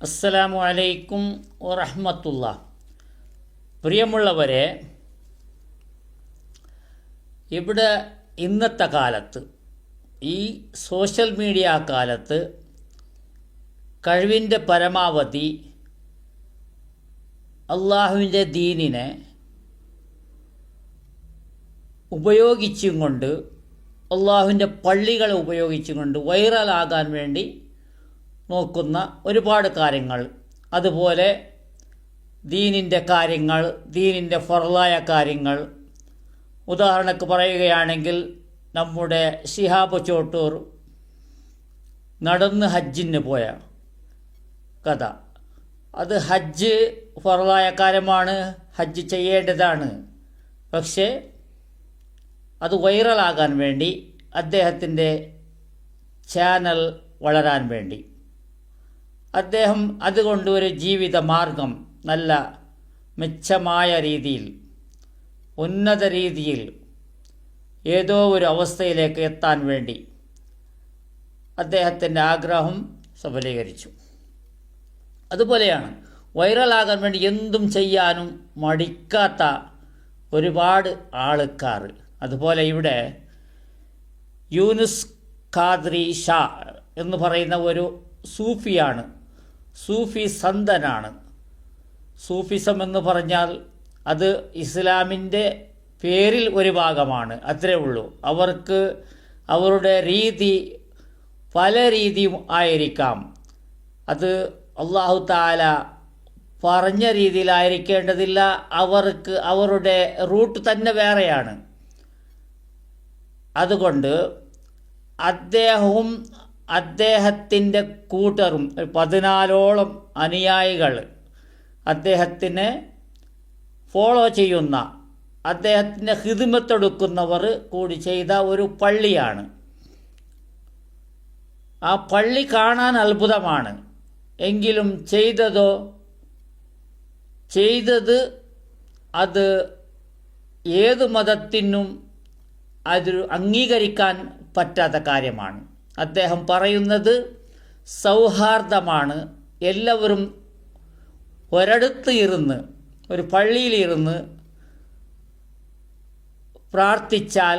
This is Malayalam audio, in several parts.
അസ്സലാമു അലൈക്കും വറഹമത്തുള്ള. പ്രിയമുള്ളവരെ ഇവിടെ ഇന്നത്തെ കാലത്ത് ഈ സോഷ്യൽ മീഡിയ കാലത്ത് കഴിവിന്റെ പരമാവധി അള്ളാഹുവിന്റെ ദീനിനെ ഉപയോഗിച്ചും കൊണ്ട് അള്ളാഹുവിന്റെ പള്ളികളെ ഉപയോഗിച്ചും കൊണ്ട് വൈറലാകാൻ വേണ്ടി നോക്കുന്ന ഒരുപാട് കാര്യങ്ങൾ. അതുപോലെ ദീനിന്റെ കാര്യങ്ങൾ ദീനിന്റെ ഫറലായ കാര്യങ്ങൾ. ഉദാഹരണക്ക് പറയുകയാണെങ്കിൽ നമ്മുടെ ഷിഹാബ് ചോട്ടൂർ നടന്ന് ഹജ്ജിന് പോയ കഥ. അത് ഹജ്ജ് ഫറലായ കാര്യമാണ് ഹജ്ജ് ചെയ്യേണ്ടതാണ്. പക്ഷേ അത് വൈറലാകാൻ വേണ്ടി അദ്ദേഹത്തിന്റെ ചാനൽ വളരാൻ വേണ്ടി. അദ്ദേഹം അതുകൊണ്ട് ഒരു ജീവിത മാർഗം നല്ല മെച്ചമായ രീതിയിൽ ഉന്നത രീതിയിൽ ഏതോ ഒരു അവസ്ഥയിലേക്ക് എത്താൻ വേണ്ടി അദ്ദേഹത്തിന്റെ ആഗ്രഹം സഫലീകരിച്ചു. അതുപോലെയാണ് വൈറലാകാൻ വേണ്ടി എന്തും ചെയ്യാനും മടിക്കാത്ത ഒരുപാട് ആൾക്കാർ. അതുപോലെ ഇവിടെ യൂനുസ് ഖാദ്രി ഷാ എന്ന് പറയുന്ന ഒരു സൂഫിയാണ് സൂഫി സന്തനാണ്. സൂഫിസം എന്ന് പറഞ്ഞാൽ അത് ഇസ്ലാമിന്റെ പേരിൽ ഒരു ഭാഗമാണ് അത്രേ ഉള്ളൂ. അവർക്ക് അവരുടെ രീതി പല രീതിയും ആയിരിക്കാം. അത് അള്ളാഹു താല പറഞ്ഞ രീതിയിലായിരിക്കേണ്ടതില്ല. അവർക്ക് അവരുടെ റൂട്ട് തന്നെ വേറെയാണ്. അതുകൊണ്ട് അദ്ദേഹവും അദ്ദേഹത്തിന്റെ കൂട്ടറും പതിനാലോളം അനുയായികൾ അദ്ദേഹത്തിനെ ഫോളോ ചെയ്യുന്ന അദ്ദേഹത്തിന്റെ ഹിതിമത്തെടുക്കുന്നവർ കൂടി ചെയ്ത ഒരു പള്ളിയാണ്. ആ പള്ളി കാണാൻ അത്ഭുതമാണ്. എങ്കിലും ചെയ്തതോ ചെയ്തത് അത് ഏത് മതത്തിനും അത് അംഗീകരിക്കാൻ പറ്റാത്ത കാര്യമാണ്. അദ്ദേഹം പറയുന്നത് സൗഹാർദ്ദമാണ്. എല്ലാവരും ഒരിടത്ത് ഇരുന്ന് ഒരു പള്ളിയിലിരുന്ന് പ്രാർത്ഥിച്ചാൽ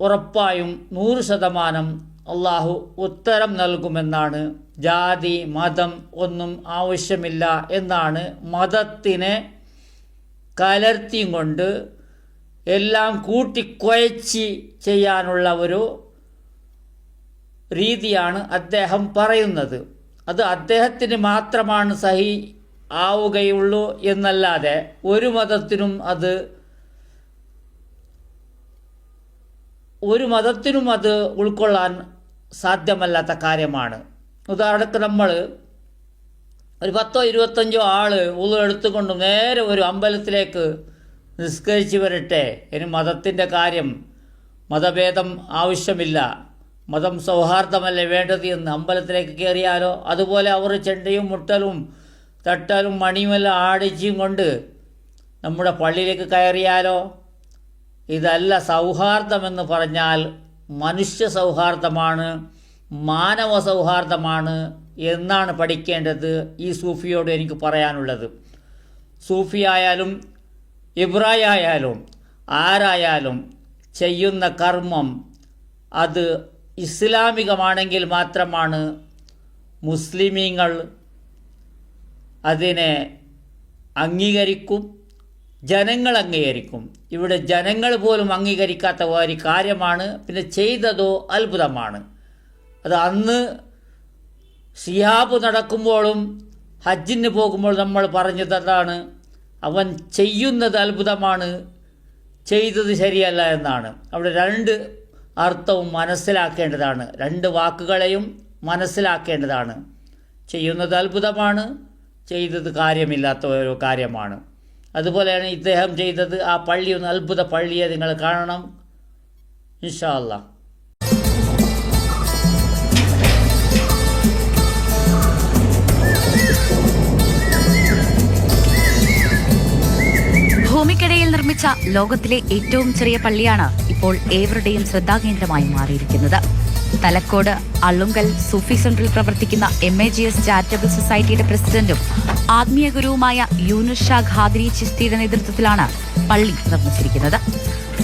ഉറപ്പായും നൂറ് ശതമാനം അള്ളാഹു ഉത്തരം നൽകുമെന്നാണ്. ജാതി മതം ഒന്നും ആവശ്യമില്ല എന്നാണ് മതത്തിനെ കലർത്തിയും കൊണ്ട് എല്ലാം കൂട്ടിക്കുഴച്ച് ചെയ്യാനുള്ള ഒരു രീതിയാണ് അദ്ദേഹം പറയുന്നത്. അത് അദ്ദേഹത്തിന് മാത്രമാണ് സഹി ആവുകയുള്ളൂ എന്നല്ലാതെ ഒരു മതത്തിനും അത് ഒരു മതത്തിനും അത് ഉൾക്കൊള്ളാൻ സാധ്യമല്ലാത്ത കാര്യമാണ്. ഉദാഹരണത്തിന് നമ്മൾ ഒരു പത്തോ ഇരുപത്തഞ്ചോ ആൾ ഉള്ളു എടുത്തുകൊണ്ട് നേരെ ഒരു അമ്പലത്തിലേക്ക് നിസ്കരിച്ച് വരട്ടെ. ഇനി മതത്തിന്റെ കാര്യം മതഭേദം ആവശ്യമില്ല. മതം സൗഹാർദ്ദമല്ലേ വേണ്ടത് എന്ന് അമ്പലത്തിലേക്ക് കയറിയാലോ? അതുപോലെ അവർ ചെണ്ടയും മുട്ടലും തട്ടലും മണിയുമെല്ലാം ആടിച്ചും കൊണ്ട് നമ്മുടെ പള്ളിയിലേക്ക് കയറിയാലോ? ഇതല്ല സൗഹാർദ്ദമെന്ന് പറഞ്ഞാൽ മനുഷ്യ സൗഹാർദ്ദമാണ് മാനവ സൗഹാർദ്ദമാണ് എന്നാണ് പഠിക്കേണ്ടത് ഈ സൂഫിയോട് എനിക്ക് പറയാനുള്ളത്. സൂഫിയായാലും ഇബ്രായായാലും ഇബ്രായ ആരായാലും ചെയ്യുന്ന കർമ്മം അത് ഇസ്ലാമികമാണെങ്കിൽ മാത്രമാണ് മുസ്ലിമീങ്ങൾ അതിനെ അംഗീകരിക്കും ജനങ്ങൾ അംഗീകരിക്കും. ഇവിടെ ജനങ്ങൾ പോലും അംഗീകരിക്കാത്ത ഒരു കാര്യമാണ് പിന്നെ ചെയ്തതോ അത്ഭുതമാണ്. അത് അന്ന് സിഹാബ് നടക്കുമ്പോഴും ഹജ്ജിന് പോകുമ്പോൾ നമ്മൾ പറഞ്ഞതാണ് അവൻ ചെയ്യുന്നത് അത്ഭുതമാണ് ചെയ്തത് ശരിയല്ല എന്നാണ്. അവിടെ രണ്ട് അർത്ഥവും മനസ്സിലാക്കേണ്ടതാണ്. രണ്ട് വാക്കുകളെയും മനസ്സിലാക്കേണ്ടതാണ്. ചെയ്യുന്നത് അത്ഭുതമാണ് ചെയ്തത് കാര്യമില്ലാത്ത ഒരു കാര്യമാണ്. അതുപോലെയാണ് ഇദ്ദേഹം ചെയ്തത് ആ പള്ളി ഒന്ന് അത്ഭുത പള്ളിയെ നിങ്ങൾ കാണണം. ഇൻഷാ ഭൂമിക്കിടയിൽ നിർമ്മിച്ച ലോകത്തിലെ ഏറ്റവും ചെറിയ പള്ളിയാണ് ഇപ്പോൾ ഏവരുടെയും ശ്രദ്ധാകേന്ദ്രമായി മാറിയിരിക്കുന്നത്. തലക്കോട് അള്ളുങ്കൽ സൂഫി സെന്ററിൽ പ്രവർത്തിക്കുന്ന M A G S charitable സൊസൈറ്റിയുടെ പ്രസിഡന്റും ആത്മീയ ഗുരുവുമായ യൂനുസ് ഷാ ഖാദ്രി ചിസ്തിയുടെ നേതൃത്വത്തിലാണ് പള്ളി നിർമ്മിച്ചിരിക്കുന്നത്.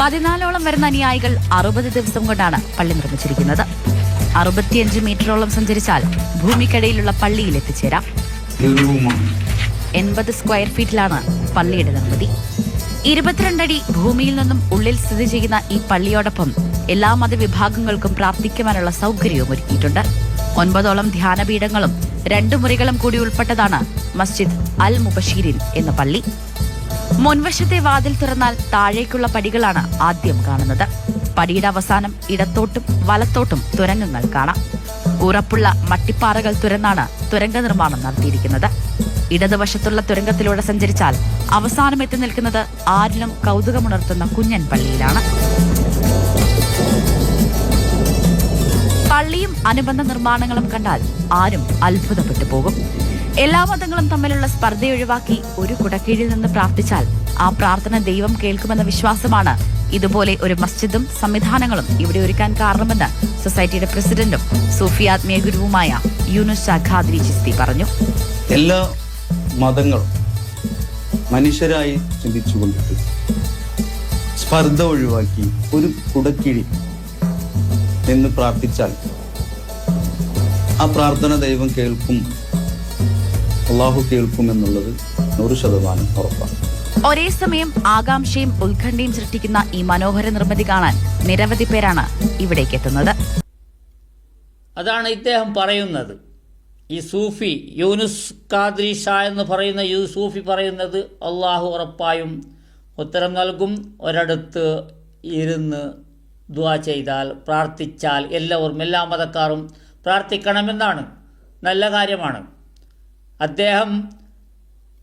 പതിനാലോളം വരുന്ന അനുയായികൾ അറുപത് ദിവസം കൊണ്ടാണ് പള്ളി നിർമ്മിച്ചിരിക്കുന്നത്. അറുപത്തിയഞ്ച് മീറ്ററോളം സഞ്ചരിച്ചാൽ ഭൂമിക്കടയിലുള്ള പള്ളിയിൽ എത്തിച്ചേരാം. എൺപത് സ്ക്വയർ ഫീറ്റിലാണ് പള്ളിയുടെ നിർമ്മിതി. ഇരുപത്തിരണ്ടടി ഭൂമിയിൽ നിന്നും ഉള്ളിൽ സ്ഥിതി ചെയ്യുന്ന ഈ പള്ളിയോടൊപ്പം എല്ലാ മതവിഭാഗങ്ങൾക്കും പ്രാർത്ഥിക്കുവാനുള്ള സൗകര്യവും ഒരുക്കിയിട്ടുണ്ട്. ഒൻപതോളം ധ്യാനപീഠങ്ങളും രണ്ടു മുറികളും കൂടി ഉൾപ്പെട്ടതാണ് മസ്ജിദ് അൽ മുബഷീരിൻ എന്ന പള്ളി. മുൻവശത്തെ വാതിൽ തുറന്നാൽ താഴേക്കുള്ള പടികളാണ് ആദ്യം കാണുന്നത്. പടിയുടെ അവസാനം ഇടത്തോട്ടും വലത്തോട്ടും തുരങ്കങ്ങൾ കാണാം. ഉറപ്പുള്ള മട്ടിപ്പാറകൾ തുരന്നാണ് തുരങ്ക നിർമ്മാണം നടത്തിയിരിക്കുന്നത്. ഇടതുവശത്തുള്ള തുരങ്കത്തിലൂടെ സഞ്ചരിച്ചാൽ അവസാനം എത്തി നിൽക്കുന്നത് ആരിലും കൗതുകമുണർത്തുന്ന കുഞ്ഞൻ പള്ളിയിലാണ്. പള്ളിയും അനുബന്ധ നിർമ്മാണങ്ങളും കണ്ടാൽ ആരും അത്ഭുതപ്പെട്ടു പോകും. എല്ലാ മതങ്ങളും തമ്മിലുള്ള സ്പർദ്ധ ഒഴിവാക്കി ഒരു കുടക്കീഴിൽ നിന്ന് പ്രാർത്ഥിച്ചാൽ ആ പ്രാർത്ഥന ദൈവം കേൾക്കുമെന്ന വിശ്വാസമാണ് ഇതുപോലെ ഒരു മസ്ജിദും സംവിധാനങ്ങളും ഇവിടെ ഒരുക്കാൻ കാരണമെന്ന് സൊസൈറ്റിയുടെ പ്രസിഡന്റും സൂഫി ആത്മീയ ഗുരുവുമായ യൂനുസ് ഷാഖാദ്രി ചിസ്തി പറഞ്ഞു. എല്ലാ മതങ്ങളും മനുഷ്യരായി ചിന്തിച്ചുകൊണ്ടിട്ട് സ്പർദ്ധ ഒഴിവാക്കി ഒരു കുടക്കിഴി എന്ന് പ്രാർത്ഥിച്ചാൽ ആ പ്രാർത്ഥന ദൈവം കേൾക്കും അള്ളാഹു കേൾക്കും എന്നുള്ളത് നൂറ് ശതമാനം ഉറപ്പാണ്. ഒരേ സമയം ആകാംക്ഷയും ഉത്കണ്ഠയും സൃഷ്ടിക്കുന്ന ഈ മനോഹര നിർമ്മിതി കാണാൻ നിരവധി പേരാണ് ഇവിടേക്ക് എത്തുന്നത്. അതാണ് ഇദ്ദേഹം പറയുന്നത്. ഈ സൂഫി യൂനുസ് കാദ്രി ഷാ എന്ന് പറയുന്ന ഈ സൂഫി പറയുന്നത് അള്ളാഹു ഉറപ്പായും ഉത്തരം നൽകും. ഒരിടത്ത് ഇരുന്ന് ദുവാ ചെയ്താൽ പ്രാർത്ഥിച്ചാൽ എല്ലാവരും എല്ലാ മതക്കാരും പ്രാർത്ഥിക്കണമെന്നാണ്. നല്ല കാര്യമാണ്. അദ്ദേഹം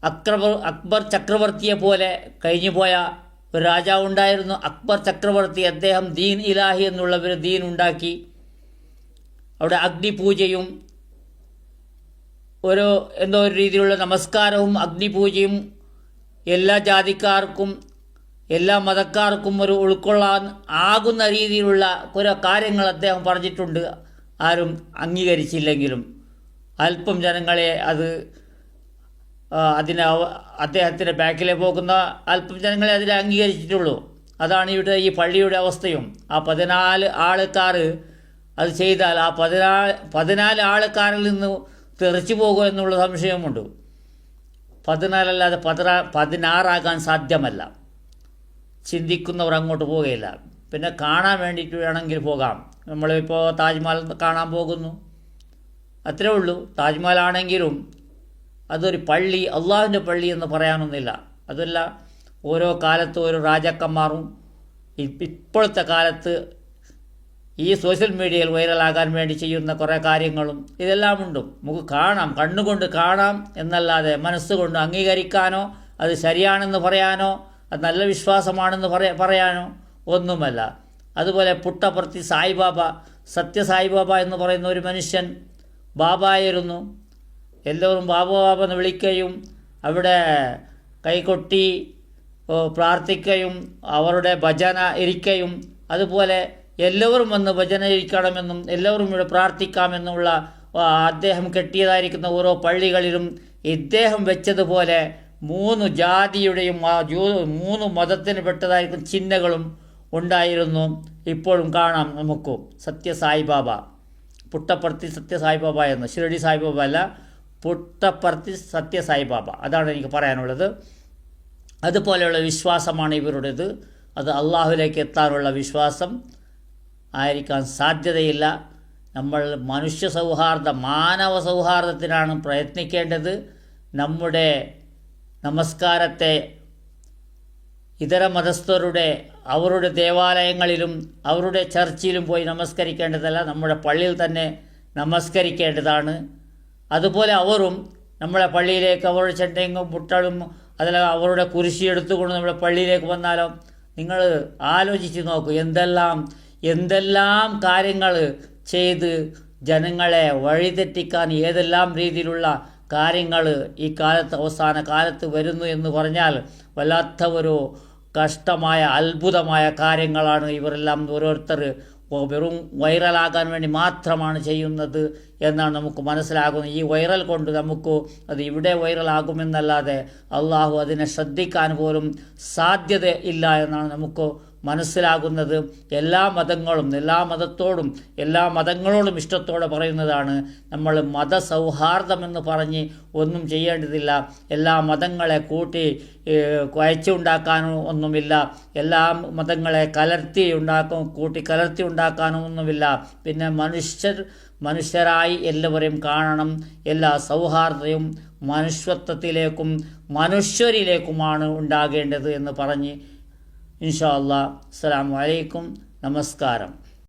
അക്രബർ അക്ബർ ചക്രവർത്തിയെ പോലെ കഴിഞ്ഞുപോയ ഒരു രാജാവ് ഉണ്ടായിരുന്നു. അക്ബർ ചക്രവർത്തി അദ്ദേഹം ദീൻ ഇലാഹി എന്നുള്ള ഒരു ദീൻ ഉണ്ടാക്കി. അവിടെ അഗ്നിപൂജയും ഒരു എന്തോ ഒരു രീതിയിലുള്ള നമസ്കാരവും അഗ്നിപൂജയും എല്ലാ ജാതിക്കാർക്കും എല്ലാ മതക്കാർക്കും ഒരു ഉൾക്കൊള്ളാൻ ആകുന്ന രീതിയിലുള്ള കുറെ കാര്യങ്ങൾ അദ്ദേഹം പറഞ്ഞിട്ടുണ്ട്. ആരും അംഗീകരിച്ചില്ലെങ്കിലും അല്പം ജനങ്ങളെ അത് അതിന് അദ്ദേഹത്തിന്റെ ബാക്കിലെ പോകുന്ന അല്പം ജനങ്ങളെ അതിൽ അംഗീകരിച്ചിട്ടുള്ളൂ. അതാണ് ഇവിടെ ഈ പള്ളിയുടെ അവസ്ഥയും. ആ പതിനാല് ആൾക്കാർ അത് ചെയ്താൽ ആ പതിനാല് പതിനാല് ആൾക്കാരിൽ നിന്ന് തെറിച്ചു പോകുമോ എന്നുള്ള സംശയമുണ്ട്. പതിനാലല്ലാതെ പതിനാ പതിനാറാകാൻ സാധ്യമല്ല. ചിന്തിക്കുന്നവർ അങ്ങോട്ട് പോവുകയില്ല പിന്നെ കാണാൻ വേണ്ടിയിട്ട് വേണമെങ്കിൽ പോകാം. നമ്മളിപ്പോൾ താജ്മഹൽ കാണാൻ പോകുന്നു. അത്രേ ഉള്ളൂ. താജ്മഹൽ ആണെങ്കിലും അതൊരു പള്ളി അള്ളാഹുവിന്റെ പള്ളി എന്ന് പറയാനൊന്നുമില്ല. അതല്ല ഓരോ കാലത്ത് ഓരോ രാജാക്കന്മാരും ഇപ്പോഴത്തെ കാലത്ത് ഈ സോഷ്യൽ മീഡിയയിൽ വൈറലാകാൻ വേണ്ടി ചെയ്യുന്ന കുറേ കാര്യങ്ങളും ഇതെല്ലാം ഉണ്ട് നമുക്ക് കാണാം കണ്ണുകൊണ്ട് കാണാം എന്നല്ലാതെ മനസ്സുകൊണ്ട് അംഗീകരിക്കാനോ അത് ശരിയാണെന്ന് പറയാനോ അത് നല്ല വിശ്വാസമാണെന്ന് പറയ പറയാനോ ഒന്നുമല്ല. അതുപോലെ പുട്ടപ്പുറത്തി സായിബാബ സത്യസായിബാബ എന്ന് പറയുന്ന ഒരു മനുഷ്യൻ ബാബായിരുന്നു. എല്ലാവരും ബാബ ബാബ എന്ന് വിളിക്കുകയും അവിടെ കൈകൊട്ടി പ്രാർത്ഥിക്കുകയും അവരുടെ ഭജന ഇരിക്കുകയും അതുപോലെ എല്ലാവരും വന്ന് ഭജന ഇരിക്കണമെന്നും എല്ലാവരും ഇവിടെ പ്രാർത്ഥിക്കാമെന്നുള്ള അദ്ദേഹം കെട്ടിയതായിരിക്കുന്ന ഓരോ പള്ളികളിലും ഇദ്ദേഹം വെച്ചതുപോലെ മൂന്ന് ജാതിയുടെയും മൂന്ന് മതത്തിന് പെട്ടതായിരിക്കും ചിഹ്നങ്ങളും ഉണ്ടായിരുന്നു. ഇപ്പോഴും കാണാം നമുക്ക്. സത്യസായിബാബ. പുട്ടപ്പർത്തി സത്യസായിബാബ എന്ന്. ഷിരടി സായിബാബ അല്ല പുട്ടപ്പർത്തി സത്യസായിബാബ. അതാണ് എനിക്ക് പറയാനുള്ളത്. അതുപോലെയുള്ള വിശ്വാസമാണ് ഇവരുടേത്. അത് അള്ളാഹുലേക്ക് എത്താനുള്ള വിശ്വാസം. ആയിരിക്കാൻ സാധ്യതയില്ല. നമ്മൾ മനുഷ്യ സൗഹാർദ്ദ മാനവ സൗഹാർദ്ദത്തിനാണ് പ്രയത്നിക്കേണ്ടത്. നമ്മുടെ നമസ്കാരത്തെ ഇതര മതസ്ഥരുടെ അവരുടെ ദേവാലയങ്ങളിലും അവരുടെ ചർച്ചിലും പോയി നമസ്കരിക്കേണ്ടതല്ല. നമ്മുടെ പള്ളിയിൽ തന്നെ നമസ്കരിക്കേണ്ടതാണ്. അതുപോലെ അവരും നമ്മുടെ പള്ളിയിലേക്ക് അവരുടെ ചെണ്ടയും മുട്ടളും അതിൽ അവരുടെ കുരിശി എടുത്തുകൊണ്ട് നമ്മുടെ പള്ളിയിലേക്ക് വന്നാലോ നിങ്ങൾ ആലോചിച്ച് നോക്കൂ എന്തെല്ലാം എന്തെല്ലാം കാര്യങ്ങൾ ചെയ്ത് ജനങ്ങളെ വഴിതെറ്റിക്കാൻ ഏതെല്ലാം രീതിയിലുള്ള കാര്യങ്ങൾ ഈ കാലത്ത് അവസാന കാലത്ത് വരുന്നു എന്ന് പറഞ്ഞാൽ വല്ലാത്ത ഒരു കഷ്ടമായ അത്ഭുതമായ കാര്യങ്ങളാണ് ഇവരെല്ലാം ഓരോരുത്തർ വെറും വൈറലാകാൻ വേണ്ടി മാത്രമാണ് ചെയ്യുന്നത് എന്നാണ് നമുക്ക് മനസ്സിലാകുന്നത്. ഈ വൈറൽ കൊണ്ട് നമുക്ക് അത് ഇവിടെ വൈറലാകുമെന്നല്ലാതെ അള്ളാഹു അതിനെ ശ്രദ്ധിക്കാൻ പോലും സാധ്യത ഇല്ല എന്നാണ് നമുക്ക് മനസ്സിലാകുന്നത് എല്ലാ മതങ്ങളും എല്ലാ മതത്തോടും എല്ലാ മതങ്ങളോടും ഇഷ്ടത്തോടെ പറയുന്നതാണ് നമ്മൾ മതസൗഹാർദ്ദമെന്ന് പറഞ്ഞ് ഒന്നും ചെയ്യേണ്ടതില്ല. എല്ലാ മതങ്ങളെ കൂട്ടി കുഴച്ചുണ്ടാക്കാനോ ഒന്നുമില്ല. എല്ലാ മതങ്ങളെ കലർത്തി ഉണ്ടാക്കും കൂട്ടി കലർത്തി ഉണ്ടാക്കാനും ഒന്നുമില്ല. പിന്നെ മനുഷ്യർ മനുഷ്യരായി എല്ലാവരെയും കാണണം. എല്ലാ സൗഹാർദ്ദവും മനുഷ്യത്വത്തിലേക്കും മനുഷ്യരിലേക്കുമാണ് ഉണ്ടാകേണ്ടത് എന്ന് പറഞ്ഞ് ഇൻഷാ അല്ലാ അസ്സലാമു അലൈക്കും. നമസ്കാരം.